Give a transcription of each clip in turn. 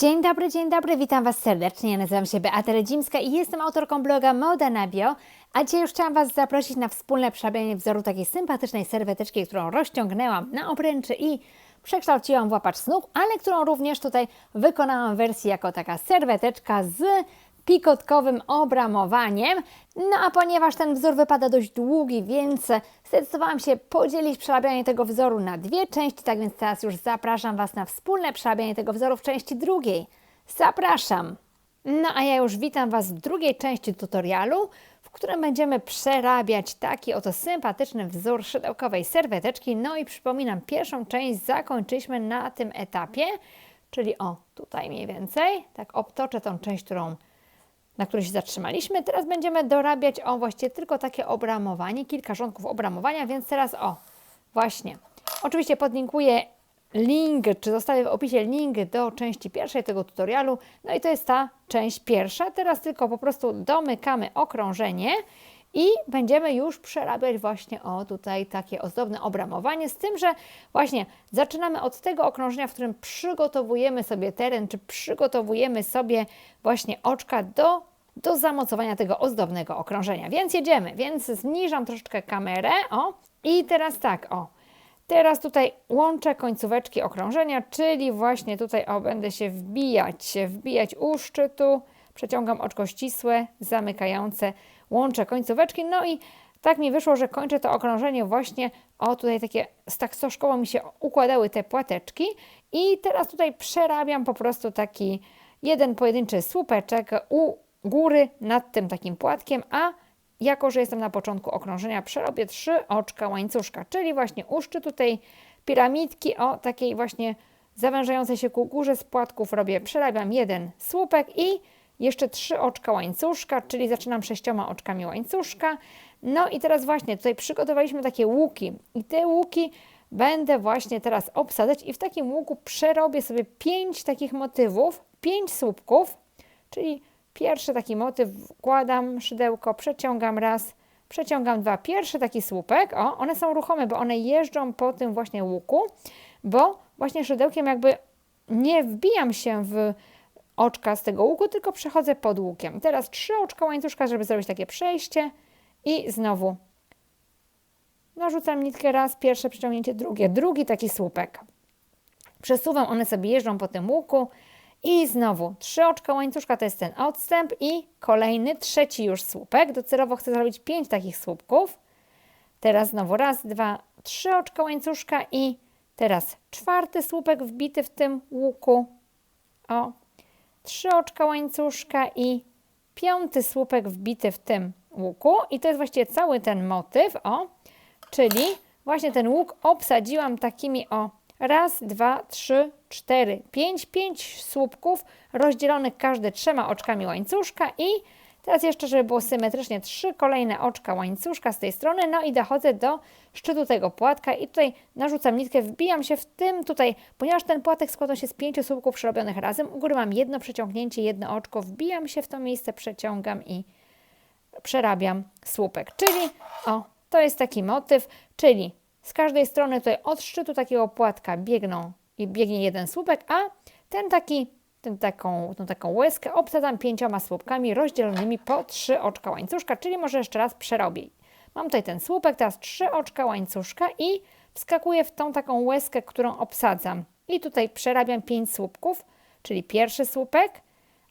Dzień dobry, dzień dobry, witam Was serdecznie. Ja nazywam się Beata Redzimska i jestem autorką bloga Moda na Bio. A dzisiaj już chciałam Was zaprosić na wspólne przerabianie wzoru takiej sympatycznej serweteczki, którą rozciągnęłam na obręczy i przekształciłam w łapacz snów, ale którą również tutaj wykonałam w wersji jako taka serweteczka z pikotkowym obramowaniem. No a ponieważ ten wzór wypada dość długi, więc zdecydowałam się podzielić przerabianie tego wzoru na dwie części, tak więc teraz już zapraszam Was na wspólne przerabianie tego wzoru w części drugiej. Zapraszam! No a ja już witam Was w drugiej części tutorialu, w którym będziemy przerabiać taki oto sympatyczny wzór szydełkowej serweteczki. No i przypominam, pierwszą część zakończyliśmy na tym etapie, czyli o, tutaj mniej więcej, tak obtoczę tą część, którą na której się zatrzymaliśmy. Teraz będziemy dorabiać o właściwie tylko takie obramowanie, kilka rządków obramowania, więc teraz o, właśnie. Oczywiście podlinkuję link, czy zostawię w opisie link do części pierwszej tego tutorialu. No i to jest ta część pierwsza. Teraz tylko po prostu domykamy okrążenie i będziemy już przerabiać właśnie o tutaj takie ozdobne obramowanie, z tym, że właśnie zaczynamy od tego okrążenia, w którym przygotowujemy sobie teren, czy przygotowujemy sobie właśnie oczka do, do zamocowania tego ozdobnego okrążenia. Więc jedziemy, więc zniżam troszeczkę kamerę, o, i teraz tak, o, Teraz tutaj łączę końcóweczki okrążenia, czyli właśnie tutaj o, będę się wbijać, wbijać u szczytu, przeciągam oczko ścisłe, zamykające, łączę końcóweczki, no i tak mi wyszło, że kończę to okrążenie właśnie, o tutaj takie, tak stożkowo mi się układały te płateczki. I teraz tutaj przerabiam po prostu taki jeden pojedynczy słupeczek u góry nad tym takim płatkiem, a jako, że jestem na początku okrążenia, przerobię trzy oczka łańcuszka, czyli właśnie u szczytu tej piramidki o takiej właśnie zawężającej się ku górze z płatków robię, przerabiam jeden słupek i jeszcze trzy oczka łańcuszka, czyli zaczynam sześcioma oczkami łańcuszka. No i teraz właśnie tutaj przygotowaliśmy takie łuki i te łuki będę właśnie teraz obsadzać i w takim łuku przerobię sobie pięć takich motywów, pięć słupków, czyli pierwszy taki motyw wkładam szydełko, przeciągam raz, przeciągam dwa. Pierwszy taki słupek, o, one są ruchome, bo one jeżdżą po tym właśnie łuku, bo właśnie szydełkiem jakby nie wbijam się w oczka z tego łuku, tylko przechodzę pod łukiem. Teraz trzy oczka łańcuszka, żeby zrobić takie przejście i znowu narzucam nitkę raz, pierwsze przeciągnięcie, drugie, drugi taki słupek. Przesuwam, one sobie jeżdżą po tym łuku i znowu trzy oczka łańcuszka to jest ten odstęp i kolejny, trzeci już słupek. Docelowo chcę zrobić pięć takich słupków. Teraz znowu raz, dwa, trzy oczka łańcuszka i teraz czwarty słupek wbity w tym łuku. O, trzy oczka łańcuszka i piąty słupek wbity w tym łuku. I to jest właściwie cały ten motyw, o, czyli właśnie ten łuk obsadziłam takimi o raz, dwa, trzy, cztery, pięć, pięć słupków rozdzielonych każdy trzema oczkami łańcuszka i teraz jeszcze, żeby było symetrycznie, trzy kolejne oczka łańcuszka z tej strony, no i dochodzę do szczytu tego płatka i tutaj narzucam nitkę, wbijam się w tym tutaj, ponieważ ten płatek składa się z pięciu słupków przerobionych razem, u góry mam jedno przeciągnięcie, jedno oczko, wbijam się w to miejsce, przeciągam i przerabiam słupek, czyli o, to jest taki motyw, czyli z każdej strony tutaj od szczytu takiego płatka biegną i biegnie jeden słupek, a ten taki, ten taką, tą taką łezkę obsadzam pięcioma słupkami rozdzielonymi po trzy oczka łańcuszka, czyli może jeszcze raz przerobię. Mam tutaj ten słupek, teraz trzy oczka łańcuszka i wskakuję w tą taką łezkę, którą obsadzam. I tutaj przerabiam pięć słupków, czyli pierwszy słupek,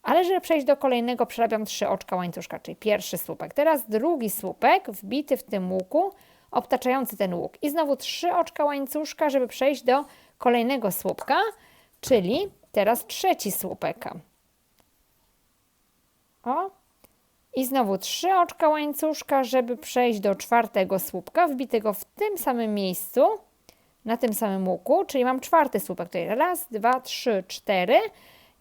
ale żeby przejść do kolejnego, przerabiam trzy oczka łańcuszka, czyli pierwszy słupek. Teraz drugi słupek wbity w tym łuku, obtaczający ten łuk. I znowu trzy oczka łańcuszka, żeby przejść do kolejnego słupka, czyli teraz trzeci słupek. O. I znowu trzy oczka łańcuszka, żeby przejść do czwartego słupka, wbitego w tym samym miejscu, na tym samym łuku, czyli mam czwarty słupek. Tutaj raz, dwa, trzy, cztery.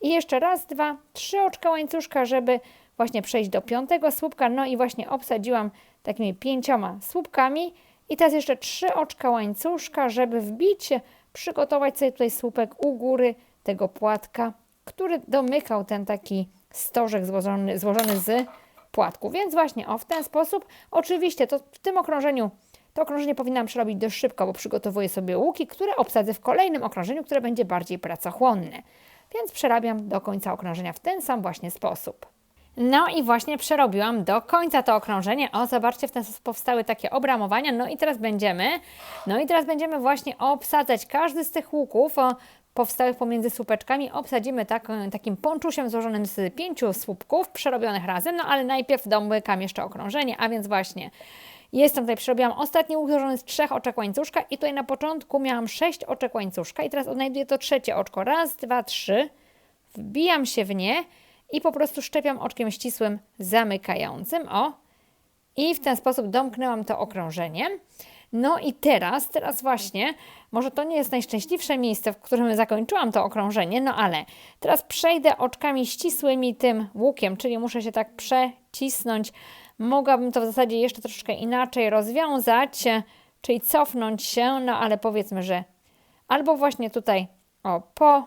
I jeszcze raz, dwa, trzy oczka łańcuszka, żeby właśnie przejść do piątego słupka. No i właśnie obsadziłam takimi pięcioma słupkami. I teraz jeszcze trzy oczka łańcuszka, żeby wbić, przygotować sobie tutaj słupek u góry tego płatka, który domykał ten taki stożek złożony, złożony z płatku. Więc właśnie o w ten sposób, oczywiście to w tym okrążeniu, to okrążenie powinnam przerobić dość szybko, bo przygotowuję sobie łuki, które obsadzę w kolejnym okrążeniu, które będzie bardziej pracochłonne. więc przerabiam do końca okrążenia w ten sam właśnie sposób. No i właśnie przerobiłam do końca to okrążenie. O, zobaczcie, w ten sposób powstały takie obramowania. No i teraz będziemy, no i teraz będziemy właśnie obsadzać każdy z tych łuków powstałych pomiędzy słupeczkami. Obsadzimy tak, takim ponczusiem złożonym z pięciu słupków przerobionych razem. No ale najpierw domykam jeszcze okrążenie, a więc właśnie Jestem tutaj, przerobiłam ostatni łuk złożony z trzech oczek łańcuszka i tutaj na początku miałam sześć oczek łańcuszka i teraz odnajduję to trzecie oczko. Raz, dwa, trzy. Wbijam się w nie i po prostu szczepiam oczkiem ścisłym zamykającym. O! I w ten sposób domknęłam to okrążenie. No i teraz, teraz właśnie, może to nie jest najszczęśliwsze miejsce, w którym zakończyłam to okrążenie, no ale teraz przejdę oczkami ścisłymi tym łukiem, czyli muszę się tak przecisnąć. Mogłabym to w zasadzie jeszcze troszeczkę inaczej rozwiązać, czyli cofnąć się, no ale powiedzmy, że albo właśnie tutaj, o, po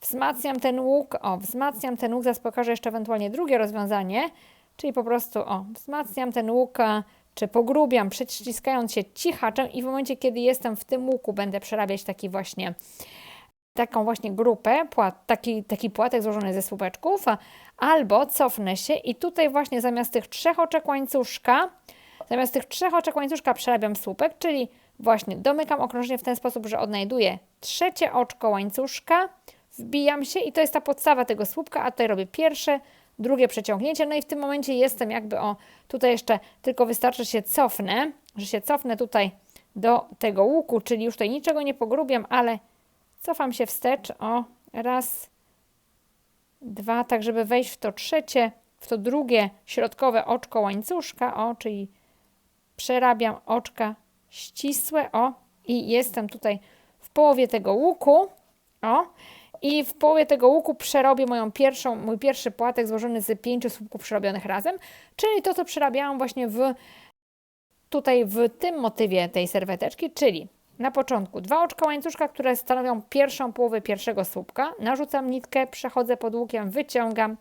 wzmacniam ten łuk, o, wzmacniam ten łuk, zaraz pokażę jeszcze ewentualnie drugie rozwiązanie, czyli po prostu, o, wzmacniam ten łuk, czy pogrubiam, przyciskając się cichaczem i w momencie, kiedy jestem w tym łuku, będę przerabiać taki właśnie, taką właśnie grupę, płat, taki, taki płatek złożony ze słupeczków, albo cofnę się i tutaj właśnie zamiast tych trzech oczek łańcuszka, zamiast tych trzech oczek łańcuszka przerabiam słupek, czyli właśnie domykam okrążenie w ten sposób, że odnajduję trzecie oczko łańcuszka, wbijam się i to jest ta podstawa tego słupka, a tutaj robię pierwsze, drugie przeciągnięcie, no i w tym momencie jestem jakby o, tutaj jeszcze tylko wystarczy, się cofnę, że się cofnę tutaj do tego łuku, czyli już tutaj niczego nie pogrubiam, ale cofam się wstecz, o, raz, dwa, tak żeby wejść w to trzecie, w to drugie środkowe oczko łańcuszka, o, czyli przerabiam oczka ścisłe, o, i jestem tutaj w połowie tego łuku, o, i w połowie tego łuku przerobię moją pierwszą, mój pierwszy płatek złożony z pięciu słupków przerobionych razem, czyli to, co przerabiałam właśnie w tutaj w tym motywie tej serweteczki, czyli na początku dwa oczka łańcuszka, które stanowią pierwszą połowę pierwszego słupka. Narzucam nitkę, przechodzę pod łukiem, wyciągam,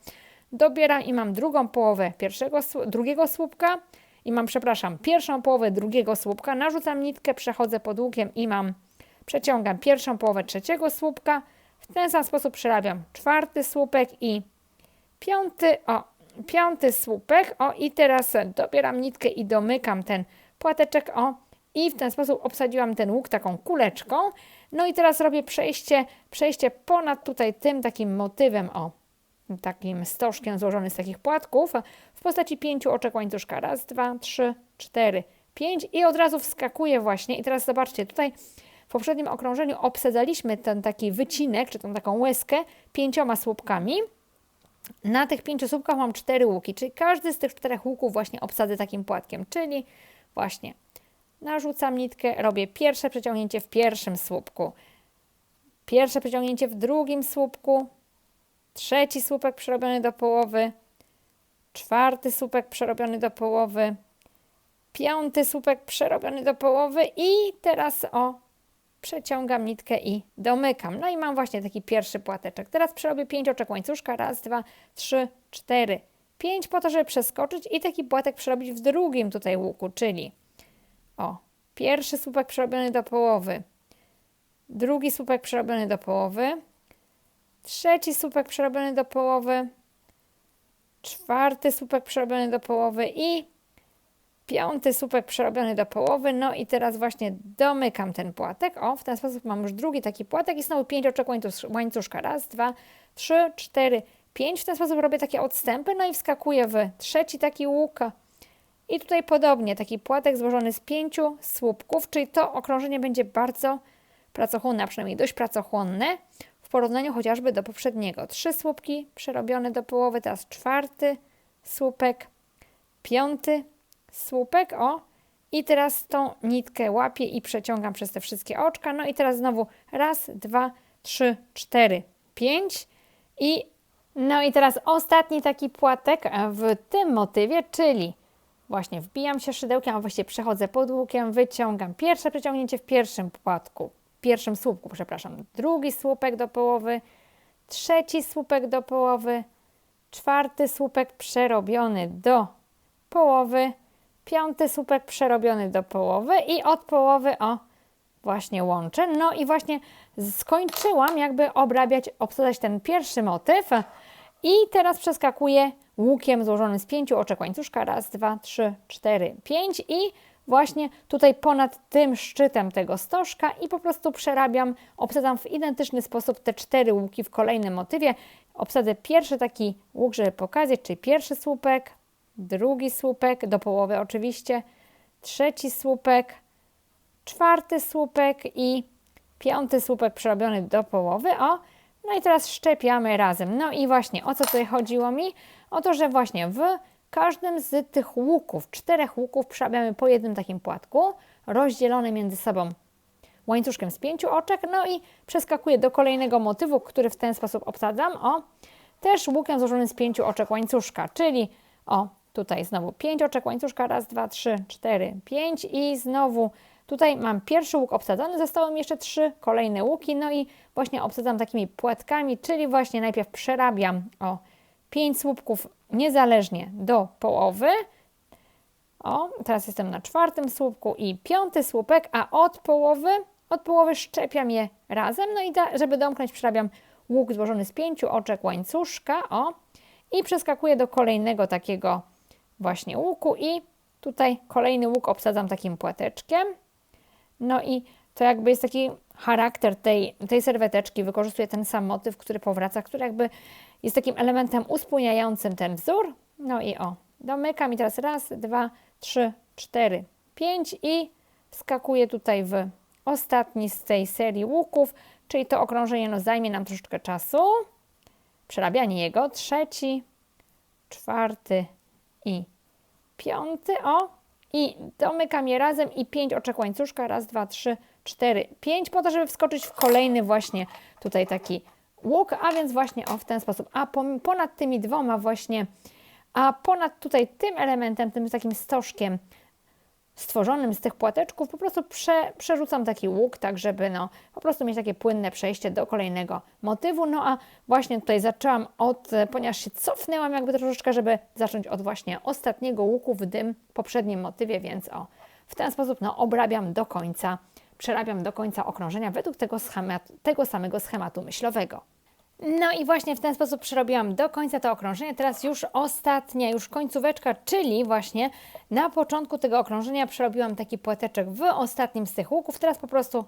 dobieram i mam drugą połowę pierwszego, drugiego słupka i mam, przepraszam, pierwszą połowę drugiego słupka. Narzucam nitkę, przechodzę pod łukiem i mam, przeciągam pierwszą połowę trzeciego słupka. W ten sam sposób przerabiam czwarty słupek i piąty, o, piąty słupek. O, i teraz dobieram nitkę i domykam ten płateczek, o, i w ten sposób obsadziłam ten łuk taką kuleczką. No i teraz robię przejście, przejście ponad tutaj tym takim motywem, o, takim stożkiem złożony z takich płatków w postaci pięciu oczek łańcuszka. Raz, dwa, trzy, cztery, pięć i od razu wskakuje właśnie. I teraz zobaczcie, tutaj w poprzednim okrążeniu obsadzaliśmy ten taki wycinek, czy tą taką łezkę pięcioma słupkami. Na tych pięciu słupkach mam cztery łuki, czyli każdy z tych czterech łuków właśnie obsadzę takim płatkiem, czyli właśnie narzucam nitkę, robię pierwsze przeciągnięcie w pierwszym słupku, pierwsze przeciągnięcie w drugim słupku, trzeci słupek przerobiony do połowy, czwarty słupek przerobiony do połowy, piąty słupek przerobiony do połowy i teraz o przeciągam nitkę i domykam. No i mam właśnie taki pierwszy płateczek. Teraz przerobię 5 oczek łańcuszka. Raz, dwa, trzy, cztery, pięć po to, żeby przeskoczyć i taki płatek przerobić w drugim tutaj łuku, czyli o, pierwszy słupek przerobiony do połowy, drugi słupek przerobiony do połowy, trzeci słupek przerobiony do połowy, czwarty słupek przerobiony do połowy i piąty słupek przerobiony do połowy. No i teraz właśnie domykam ten płatek. O, w ten sposób mam już drugi taki płatek i znowu pięć oczek łańcuszka. Raz, dwa, trzy, cztery, pięć. W ten sposób robię takie odstępy, no i wskakuję w trzeci taki łuk. I tutaj podobnie, taki płatek złożony z pięciu słupków, czyli to okrążenie będzie bardzo pracochłonne, a przynajmniej dość pracochłonne w porównaniu chociażby do poprzedniego. Trzy słupki przerobione do połowy, teraz czwarty słupek, piąty słupek, o. I teraz tą nitkę łapię i przeciągam przez te wszystkie oczka. No i teraz znowu raz, dwa, trzy, cztery, pięć. I no i teraz ostatni taki płatek w tym motywie, czyli właśnie wbijam się szydełkiem, a właściwie przechodzę pod łukiem, wyciągam pierwsze przeciągnięcie w pierwszym płatku, pierwszym słupku, przepraszam, drugi słupek do połowy, trzeci słupek do połowy, czwarty słupek przerobiony do połowy, piąty słupek przerobiony do połowy i od połowy o właśnie łączę. No i właśnie skończyłam jakby obrabiać, obsadzać ten pierwszy motyw i teraz przeskakuję łukiem złożonym z pięciu oczek łańcuszka. Raz, dwa, trzy, cztery, pięć i właśnie tutaj ponad tym szczytem tego stożka i po prostu przerabiam, obsadzam w identyczny sposób te cztery łuki w kolejnym motywie. Obsadzę pierwszy taki łuk, żeby pokazać, czyli pierwszy słupek, drugi słupek, do połowy oczywiście, trzeci słupek, czwarty słupek i piąty słupek przerobiony do połowy. O, no i teraz szczepiamy razem. No i właśnie o co tutaj chodziło mi? O to, że właśnie w każdym z tych łuków, czterech łuków przerabiamy po jednym takim płatku, rozdzielony między sobą łańcuszkiem z pięciu oczek, no i przeskakuję do kolejnego motywu, który w ten sposób obsadzam, o, też łukiem złożonym z pięciu oczek łańcuszka, czyli o, tutaj znowu pięć oczek łańcuszka, raz, dwa, trzy, cztery, pięć i znowu Tutaj mam pierwszy łuk obsadzony, zostały mi jeszcze trzy kolejne łuki, no i właśnie obsadzam takimi płatkami, czyli właśnie najpierw przerabiam o 5 słupków niezależnie do połowy. O, teraz jestem na czwartym słupku i piąty słupek, a od połowy, od połowy szczepiam je razem, no i da, żeby domknąć przerabiam łuk złożony z pięciu oczek łańcuszka, o, i przeskakuję do kolejnego takiego właśnie łuku i tutaj kolejny łuk obsadzam takim płateczkiem. No i to jakby jest taki charakter tej, tej serweteczki, wykorzystuje ten sam motyw, który powraca, który jakby jest takim elementem uspójniającym ten wzór. No i o, domykam i teraz raz, dwa, trzy, cztery, pięć i wskakuję tutaj w ostatni z tej serii łuków, czyli to okrążenie no, zajmie nam troszeczkę czasu. Przerabianie jego, trzeci, czwarty i piąty, o, i domykam je razem i 5 oczek łańcuszka, raz, dwa, trzy, cztery, pięć, po to, żeby wskoczyć w kolejny właśnie tutaj taki łuk, a więc właśnie o w ten sposób. A ponad tymi dwoma właśnie, a ponad tutaj tym elementem, tym takim stożkiem stworzonym z tych płateczków, po prostu prze, przerzucam taki łuk, tak żeby no, po prostu mieć takie płynne przejście do kolejnego motywu. No a właśnie tutaj zaczęłam od, ponieważ się cofnęłam jakby troszeczkę, żeby zacząć od właśnie ostatniego łuku w tym poprzednim motywie, więc o, w ten sposób no, obrabiam do końca, przerabiam do końca okrążenia według tego, tego samego schematu myślowego. No i właśnie w ten sposób przerobiłam do końca to okrążenie. Teraz już ostatnia, już końcóweczka, czyli właśnie na początku tego okrążenia przerobiłam taki płateczek w ostatnim z tych łuków. Teraz po prostu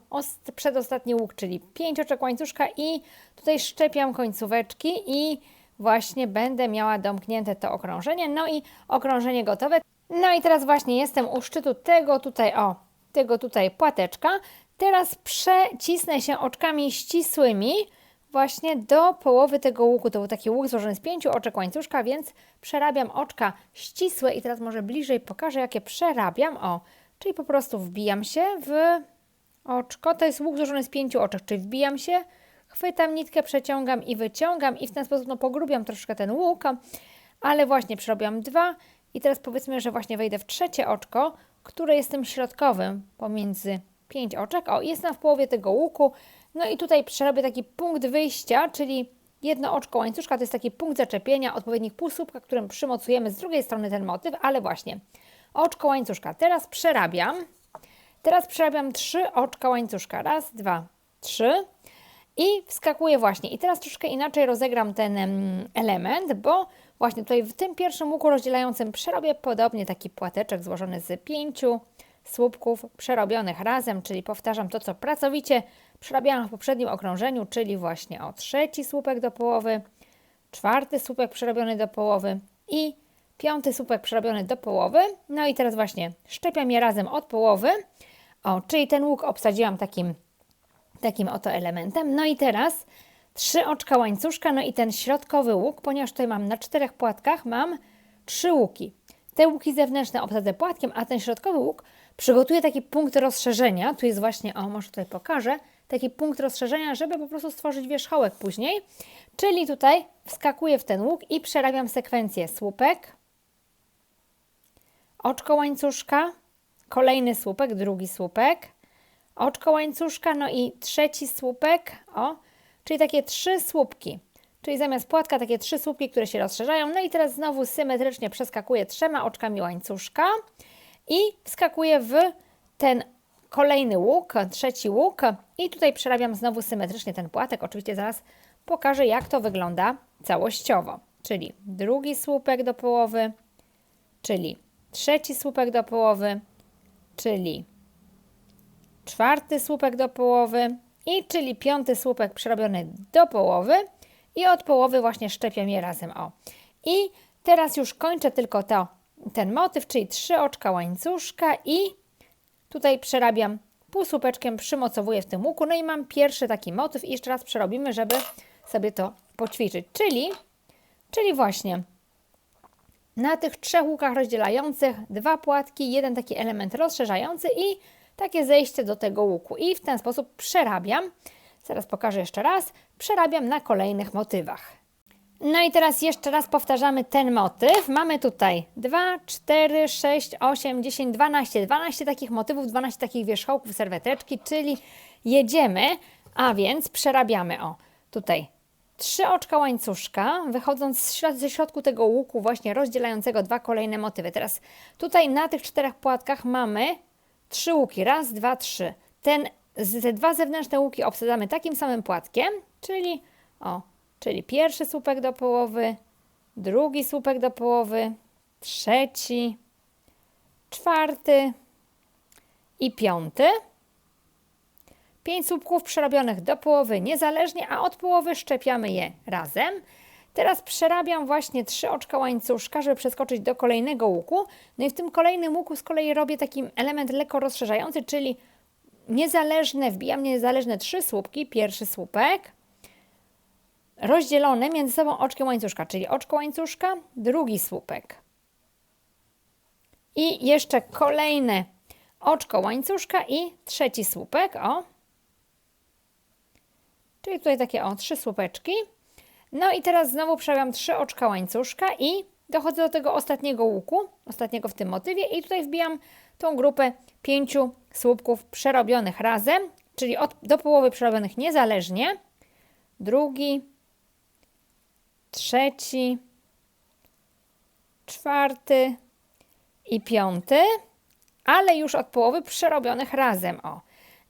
przedostatni łuk, czyli 5 oczek łańcuszka i tutaj szczepiam końcóweczki i właśnie będę miała domknięte to okrążenie. No i okrążenie gotowe. No i teraz właśnie jestem u szczytu tego tutaj, o, tego tutaj płateczka. Teraz przecisnę się oczkami ścisłymi, właśnie do połowy tego łuku. To był taki łuk złożony z pięciu oczek łańcuszka, więc przerabiam oczka ścisłe i teraz może bliżej pokażę, jakie przerabiam. O, czyli po prostu wbijam się w oczko. To jest łuk złożony z pięciu oczek, czyli wbijam się, chwytam nitkę, przeciągam i wyciągam i w ten sposób no, pogrubiam troszkę ten łuk, ale właśnie przerobiłam dwa i teraz powiedzmy, że właśnie wejdę w trzecie oczko, które jest tym środkowym pomiędzy pięć oczek. O, jestem w połowie tego łuku, no i tutaj przerobię taki punkt wyjścia, czyli jedno oczko łańcuszka to jest taki punkt zaczepienia, odpowiednik półsłupka, którym przymocujemy z drugiej strony ten motyw, ale właśnie oczko łańcuszka. Teraz przerabiam. Teraz przerabiam trzy oczka łańcuszka. Raz, dwa, trzy. I wskakuję właśnie. I teraz troszkę inaczej rozegram ten element, bo właśnie tutaj w tym pierwszym łuku rozdzielającym przerobię podobnie taki płateczek złożony z pięciu słupków przerobionych razem, czyli powtarzam to, co pracowicie przerabiałam w poprzednim okrążeniu, czyli właśnie o trzeci słupek do połowy, czwarty słupek przerobiony do połowy i piąty słupek przerobiony do połowy. No i teraz właśnie szczepiam je razem od połowy, o, czyli ten łuk obsadziłam takim, takim oto elementem. No i teraz trzy oczka łańcuszka, no i ten środkowy łuk, ponieważ tutaj mam na czterech płatkach, mam trzy łuki. Te łuki zewnętrzne obsadzę płatkiem, a ten środkowy łuk przygotuję taki punkt rozszerzenia. Tu jest właśnie, o może tutaj pokażę, taki punkt rozszerzenia, żeby po prostu stworzyć wierzchołek później. Czyli tutaj wskakuję w ten łuk i przerabiam sekwencję słupek, oczko łańcuszka, kolejny słupek, drugi słupek, oczko łańcuszka, no i trzeci słupek, o, czyli takie trzy słupki. Czyli zamiast płatka takie trzy słupki, które się rozszerzają. No i teraz znowu symetrycznie przeskakuję trzema oczkami łańcuszka i wskakuję w ten kolejny łuk, trzeci łuk i tutaj przerabiam znowu symetrycznie ten płatek. Oczywiście zaraz pokażę, jak to wygląda całościowo. Czyli drugi słupek do połowy, czyli trzeci słupek do połowy, czyli czwarty słupek do połowy i czyli piąty słupek przerobiony do połowy i od połowy właśnie szczepiam je razem. O. I teraz już kończę tylko to, ten motyw, czyli trzy oczka łańcuszka i tutaj przerabiam półsłupeczkiem, przymocowuję w tym łuku. No i mam pierwszy taki motyw i jeszcze raz przerobimy, żeby sobie to poćwiczyć. Czyli, czyli właśnie na tych trzech łukach rozdzielających dwa płatki, jeden taki element rozszerzający i takie zejście do tego łuku. I w ten sposób przerabiam, zaraz pokażę jeszcze raz, przerabiam na kolejnych motywach. No i teraz jeszcze raz powtarzamy ten motyw. Mamy tutaj 2, 4, 6, 8, 10, 12. 12 takich motywów, 12 takich wierzchołków serweteczki, czyli jedziemy, a więc przerabiamy o tutaj trzy oczka łańcuszka, wychodząc ze środku tego łuku właśnie rozdzielającego dwa kolejne motywy. Teraz tutaj na tych czterech płatkach mamy trzy łuki. Raz, dwa, trzy. Ten, te dwa zewnętrzne łuki obsadzamy takim samym płatkiem, czyli o, czyli pierwszy słupek do połowy, drugi słupek do połowy, trzeci, czwarty i piąty. Pięć słupków przerobionych do połowy niezależnie, a od połowy szczepiamy je razem. Teraz przerabiam właśnie trzy oczka łańcuszka, żeby przeskoczyć do kolejnego łuku. No i w tym kolejnym łuku z kolei robię taki element lekko rozszerzający, czyli niezależne, wbijam niezależne trzy słupki. Pierwszy słupek, rozdzielone między sobą oczkiem łańcuszka, czyli oczko łańcuszka, drugi słupek. I jeszcze kolejne oczko łańcuszka i trzeci słupek, o. Czyli tutaj takie o, trzy słupeczki. No i teraz znowu przerabiam trzy oczka łańcuszka i dochodzę do tego ostatniego łuku, ostatniego w tym motywie i tutaj wbijam tą grupę pięciu słupków przerobionych razem, czyli od, do połowy przerobionych niezależnie. Drugi, trzeci, czwarty i piąty, ale już od połowy przerobionych razem. O.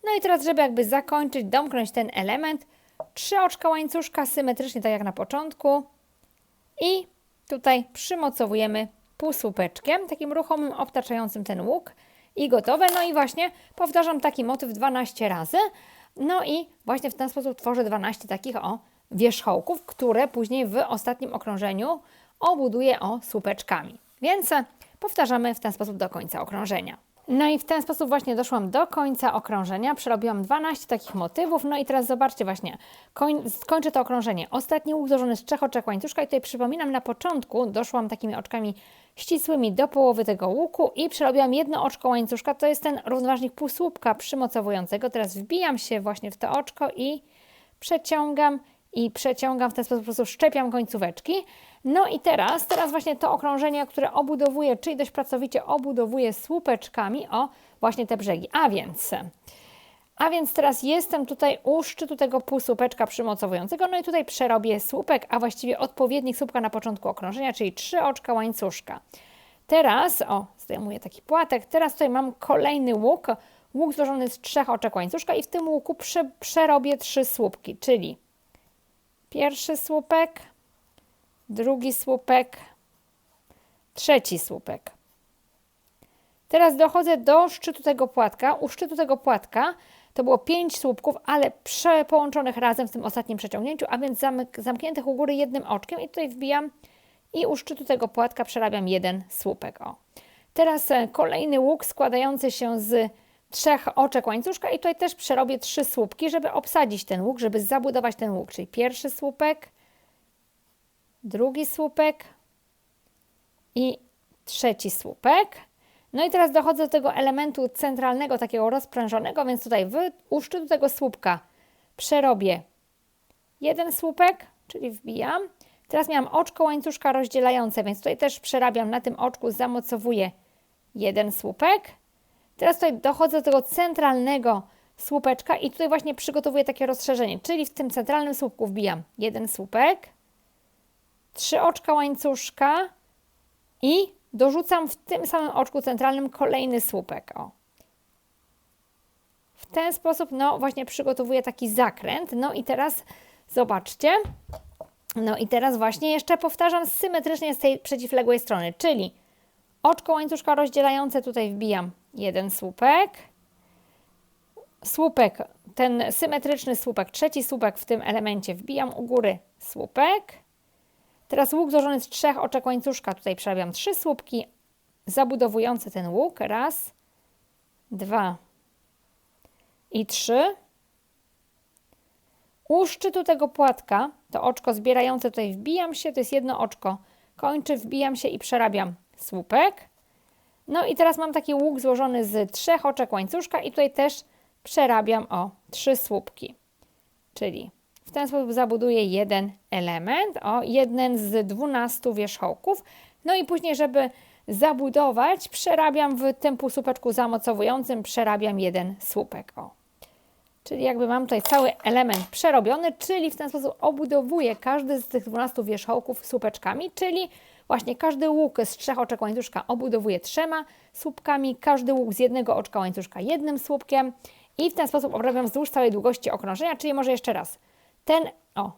No i teraz, żeby jakby zakończyć, domknąć ten element, trzy oczka łańcuszka symetrycznie, tak jak na początku. I tutaj przymocowujemy półsłupeczkiem, takim ruchomym, obtaczającym ten łuk. I gotowe. No i właśnie powtarzam taki motyw 12 razy. No i właśnie w ten sposób tworzę 12 takich o wierzchołków, które później w ostatnim okrążeniu obuduję o słupeczkami. Więc powtarzamy w ten sposób do końca okrążenia. No i w ten sposób właśnie doszłam do końca okrążenia. Przerobiłam 12 takich motywów. No i teraz zobaczcie właśnie, koń, skończę to okrążenie. Ostatni łuk złożony z trzech oczek łańcuszka i tutaj przypominam, na początku doszłam takimi oczkami ścisłymi do połowy tego łuku i przerobiłam jedno oczko łańcuszka. To jest ten równoważnik półsłupka przymocowującego. Teraz wbijam się właśnie w to oczko i przeciągam i przeciągam w ten sposób, po prostu szczepiam końcóweczki. No i teraz, teraz właśnie to okrążenie, które obudowuję, czyli dość pracowicie obudowuję słupeczkami o właśnie te brzegi. A więc, a więc teraz jestem tutaj u szczytu tego półsłupeczka przymocowującego, no i tutaj przerobię słupek, a właściwie odpowiednik słupka na początku okrążenia, czyli trzy oczka łańcuszka. Teraz, o, zdejmuję taki płatek, teraz tutaj mam kolejny łuk, łuk złożony z trzech oczek łańcuszka i w tym łuku prze, przerobię trzy słupki, czyli pierwszy słupek, drugi słupek, trzeci słupek. Teraz dochodzę do szczytu tego płatka. U szczytu tego płatka to było pięć słupków, ale połączonych razem w tym ostatnim przeciągnięciu, a więc zamkniętych u góry jednym oczkiem i tutaj wbijam i u szczytu tego płatka przerabiam jeden słupek. O. Teraz e, kolejny łuk składający się z trzech oczek łańcuszka i tutaj też przerobię trzy słupki, żeby obsadzić ten łuk, żeby zabudować ten łuk, czyli pierwszy słupek, drugi słupek i trzeci słupek. No i teraz dochodzę do tego elementu centralnego, takiego rozprężonego, więc tutaj w, u szczytu tego słupka przerobię jeden słupek, czyli wbijam. Teraz miałam oczko łańcuszka rozdzielające, więc tutaj też przerabiam na tym oczku, zamocowuję jeden słupek. Teraz tutaj dochodzę do tego centralnego słupeczka i tutaj właśnie przygotowuję takie rozszerzenie, czyli w tym centralnym słupku wbijam jeden słupek, trzy oczka łańcuszka i dorzucam w tym samym oczku centralnym kolejny słupek. O. w ten sposób, no właśnie przygotowuję taki zakręt. No i teraz zobaczcie, no i teraz właśnie jeszcze powtarzam symetrycznie z tej przeciwległej strony, czyli oczko łańcuszka rozdzielające tutaj wbijam jeden słupek, słupek, ten symetryczny słupek, trzeci słupek w tym elemencie wbijam u góry słupek. Teraz łuk złożony z trzech oczek łańcuszka, tutaj przerabiam trzy słupki zabudowujące ten łuk. Raz, dwa i trzy. U szczytu tego płatka, to oczko zbierające tutaj wbijam się, to jest jedno oczko, kończy, wbijam się i przerabiam słupek. No i teraz mam taki łuk złożony z trzech oczek łańcuszka i tutaj też przerabiam o trzy słupki. Czyli w ten sposób zabuduję jeden element, o jeden z 12 wierzchołków. No i później, żeby zabudować, przerabiam w tym półsłupeczku zamocowującym, przerabiam jeden słupek. O. Czyli jakby mam tutaj cały element przerobiony, czyli w ten sposób obudowuję każdy z tych 12 wierzchołków słupeczkami, czyli właśnie każdy łuk z trzech oczek łańcuszka obudowuję trzema słupkami, każdy łuk z jednego oczka łańcuszka jednym słupkiem i w ten sposób obrabiam wzdłuż całej długości okrążenia, czyli może jeszcze raz. Ten, o,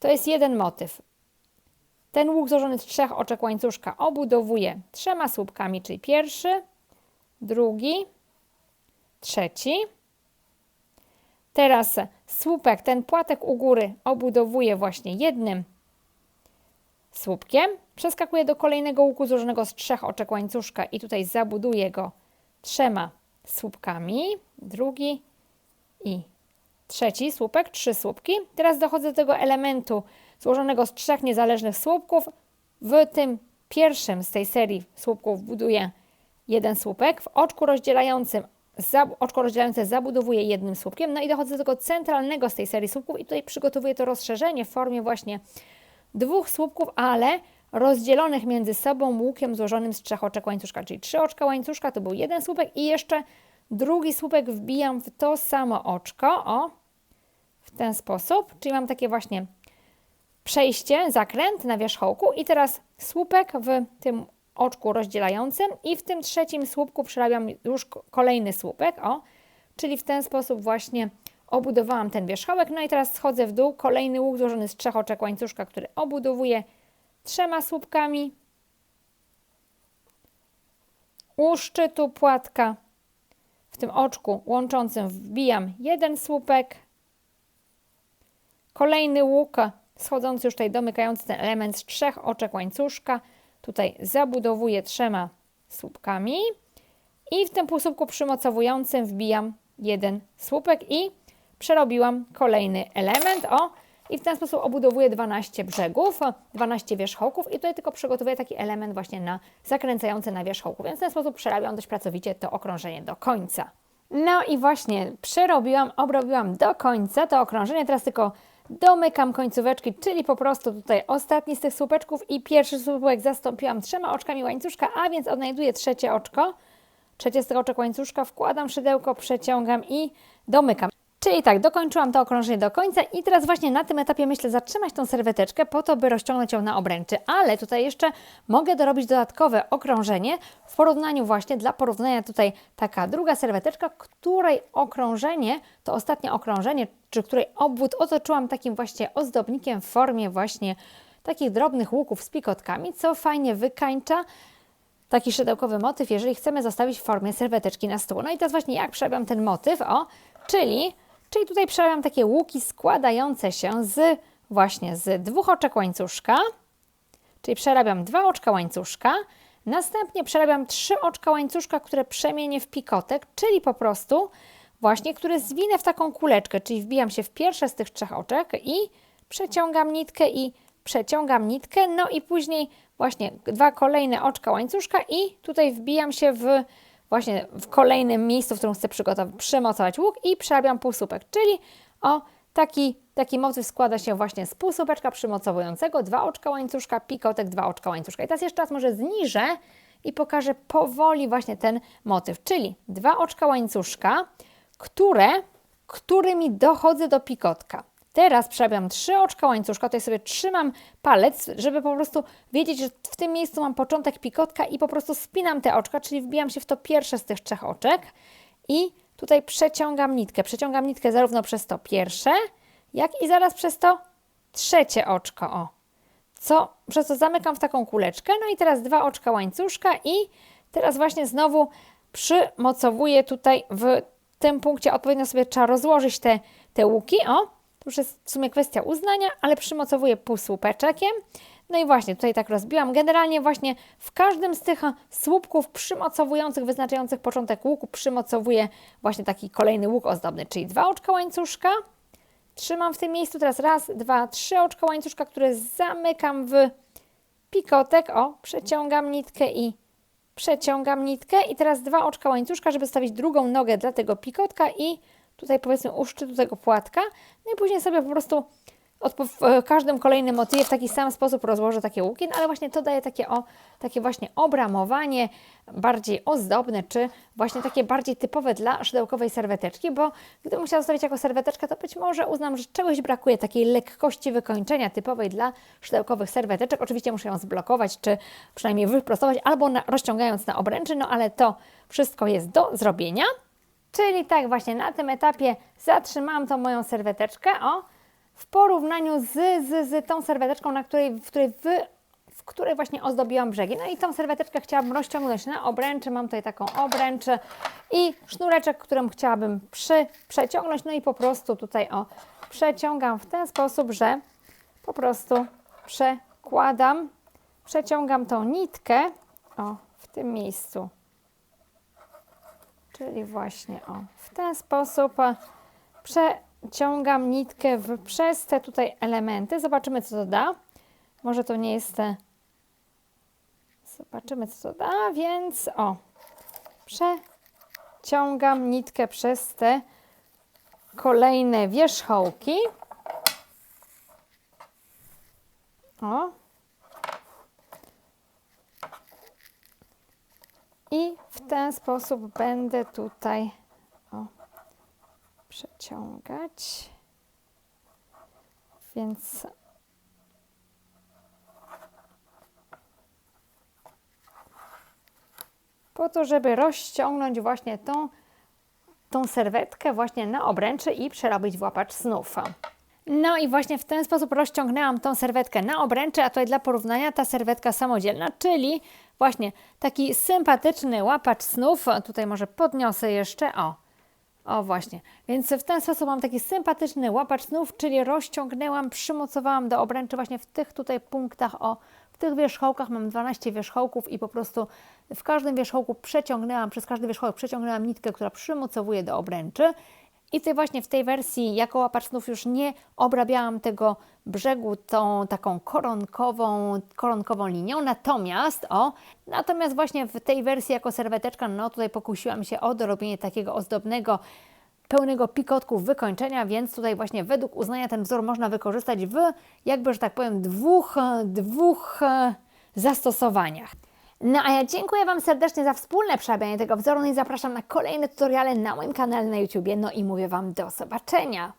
to jest jeden motyw. Ten łuk złożony z trzech oczek łańcuszka obudowuję trzema słupkami, czyli pierwszy, drugi, trzeci. Teraz słupek, ten płatek u góry obudowuję właśnie jednym słupkiem. Przeskakuję do kolejnego łuku złożonego z trzech oczek łańcuszka i tutaj zabuduję go trzema słupkami. Drugi i trzeci słupek, trzy słupki. Teraz dochodzę do tego elementu złożonego z trzech niezależnych słupków. W tym pierwszym z tej serii słupków buduję jeden słupek. W oczku rozdzielającym oczko rozdzielające zabudowuję jednym słupkiem, no i dochodzę do tego centralnego z tej serii słupków i tutaj przygotowuję to rozszerzenie w formie właśnie dwóch słupków, ale rozdzielonych między sobą łukiem złożonym z trzech oczek łańcuszka, czyli trzy oczka łańcuszka to był jeden słupek i jeszcze drugi słupek wbijam w to samo oczko, o, w ten sposób, czyli mam takie właśnie przejście, zakręt na wierzchołku i teraz słupek w tym oczku rozdzielającym i w tym trzecim słupku przerabiam już kolejny słupek, o, czyli w ten sposób właśnie obudowałam ten wierzchołek, no i teraz schodzę w dół, kolejny łuk złożony z trzech oczek łańcuszka, który obudowuję trzema słupkami, u szczytu płatka w tym oczku łączącym wbijam jeden słupek, kolejny łuk schodzący już tutaj domykający ten element z trzech oczek łańcuszka, tutaj zabudowuję trzema słupkami. I w tym półsłupku przymocowującym wbijam jeden słupek i przerobiłam kolejny element. O, i w ten sposób obudowuję 12 brzegów, 12 wierzchołków i tutaj tylko przygotowuję taki element właśnie na zakręcający na wierzchołku, więc w ten sposób przerabiam dość pracowicie to okrążenie do końca. No i właśnie przerobiłam, obrobiłam do końca to okrążenie, teraz tylko domykam końcóweczki, czyli po prostu tutaj ostatni z tych słupeczków i pierwszy słupek zastąpiłam trzema oczkami łańcuszka, a więc odnajduję trzecie oczko, trzecie z tych oczek łańcuszka, wkładam szydełko, przeciągam i domykam. Czyli tak, dokończyłam to okrążenie do końca i teraz właśnie na tym etapie myślę zatrzymać tą serweteczkę po to, by rozciągnąć ją na obręczy, ale tutaj jeszcze mogę dorobić dodatkowe okrążenie w porównaniu właśnie, dla porównania tutaj taka druga serweteczka, której okrążenie, to ostatnie okrążenie, czy której obwód otoczyłam takim właśnie ozdobnikiem w formie właśnie takich drobnych łuków z pikotkami, co fajnie wykańcza taki szydełkowy motyw, jeżeli chcemy zostawić w formie serweteczki na stół. No i teraz właśnie jak przerobiam ten motyw, o, czyli Czyli tutaj przerabiam takie łuki składające się z właśnie z dwóch oczek łańcuszka, czyli przerabiam dwa oczka łańcuszka, następnie przerabiam trzy oczka łańcuszka, które przemienię w pikotek, czyli po prostu właśnie, które zwinę w taką kuleczkę, czyli wbijam się w pierwsze z tych trzech oczek i przeciągam nitkę i przeciągam nitkę, no i później właśnie dwa kolejne oczka łańcuszka i tutaj wbijam się w właśnie w kolejnym miejscu, w którym chcę przymocować łuk i przerabiam półsłupek, czyli o taki, taki motyw składa się właśnie z półsłupeczka przymocowującego, dwa oczka łańcuszka, pikotek, dwa oczka łańcuszka. I teraz jeszcze raz może zniżę i pokażę powoli właśnie ten motyw, czyli dwa oczka łańcuszka, które, którymi dochodzę do pikotka. Teraz przerabiam trzy oczka łańcuszka, tutaj sobie trzymam palec, żeby po prostu wiedzieć, że w tym miejscu mam początek pikotka i po prostu spinam te oczka, czyli wbijam się w to pierwsze z tych trzech oczek i tutaj przeciągam nitkę. Przeciągam nitkę zarówno przez to pierwsze, jak i zaraz przez to trzecie oczko. O. Co, przez to zamykam w taką kuleczkę. No i teraz dwa oczka łańcuszka i teraz właśnie znowu przymocowuję tutaj w tym punkcie. Odpowiednio sobie trzeba rozłożyć te, te łuki. O, to już jest w sumie kwestia uznania, ale przymocowuję półsłupeczkiem. No i właśnie tutaj tak rozbiłam. Generalnie właśnie w każdym z tych e, słupków przymocowujących, wyznaczających początek łuku przymocowuję właśnie taki kolejny łuk ozdobny, czyli dwa oczka łańcuszka. Trzymam w tym miejscu teraz raz, dwa, trzy oczka łańcuszka, które zamykam w pikotek. O, przeciągam nitkę i przeciągam nitkę i teraz dwa oczka łańcuszka, żeby stawić drugą nogę dla tego pikotka i tutaj powiedzmy u szczytu tego płatka. No i później sobie po prostu w każdym kolejnym motywie w taki sam sposób rozłożę takie łuki, no ale właśnie to daje takie, o, takie właśnie obramowanie bardziej ozdobne, czy właśnie takie bardziej typowe dla szydełkowej serweteczki, bo gdybym chciała zostawić jako serweteczkę, to być może uznam, że czegoś brakuje, takiej lekkości wykończenia typowej dla szydełkowych serweteczek. Oczywiście muszę ją zblokować, czy przynajmniej wyprostować, albo na, rozciągając na obręczy, no ale to wszystko jest do zrobienia. Czyli tak właśnie na tym etapie zatrzymałam tą moją serweteczkę, o, w porównaniu z, z, z tą serweteczką, na której, w, której w której właśnie ozdobiłam brzegi. No i tą serweteczkę chciałabym rozciągnąć na obręczy. Mam tutaj taką obręczę i sznureczek, którym chciałabym przy, przeciągnąć. No i po prostu tutaj o przeciągam w ten sposób, że po prostu przekładam, przeciągam tą nitkę o w tym miejscu. Czyli właśnie o w ten sposób prze ciągam nitkę w, przez te tutaj elementy. Zobaczymy, co to da. Może to nie jest... Te... Zobaczymy, co to da, więc o, przeciągam nitkę przez te kolejne wierzchołki. O. I w ten sposób będę tutaj przeciągać. Więc po to, żeby rozciągnąć właśnie tą, tą serwetkę właśnie na obręczy i przerobić w łapacz snów. No i właśnie w ten sposób rozciągnęłam tą serwetkę na obręczy, a tutaj dla porównania ta serwetka samodzielna, czyli właśnie taki sympatyczny łapacz snów. Tutaj może podniosę jeszcze, o, o właśnie, więc w ten sposób mam taki sympatyczny łapacz snów, czyli rozciągnęłam, przymocowałam do obręczy właśnie w tych tutaj punktach, o w tych wierzchołkach mam 12 wierzchołków i po prostu w każdym wierzchołku przeciągnęłam, przez każdy wierzchołek przeciągnęłam nitkę, która przymocowuje do obręczy. I tutaj właśnie w tej wersji jako łapacz snów już nie obrabiałam tego brzegu tą taką koronkową, koronkową linią, natomiast o, natomiast właśnie w tej wersji jako serweteczka, no tutaj pokusiłam się o dorobienie takiego ozdobnego pełnego pikotków wykończenia, więc tutaj właśnie według uznania ten wzór można wykorzystać w, jakby, że tak powiem, dwóch, dwóch e, zastosowaniach. No a ja dziękuję Wam serdecznie za wspólne przerabianie tego wzoru i zapraszam na kolejne tutoriale na moim kanale na YouTubie. No i mówię Wam do zobaczenia.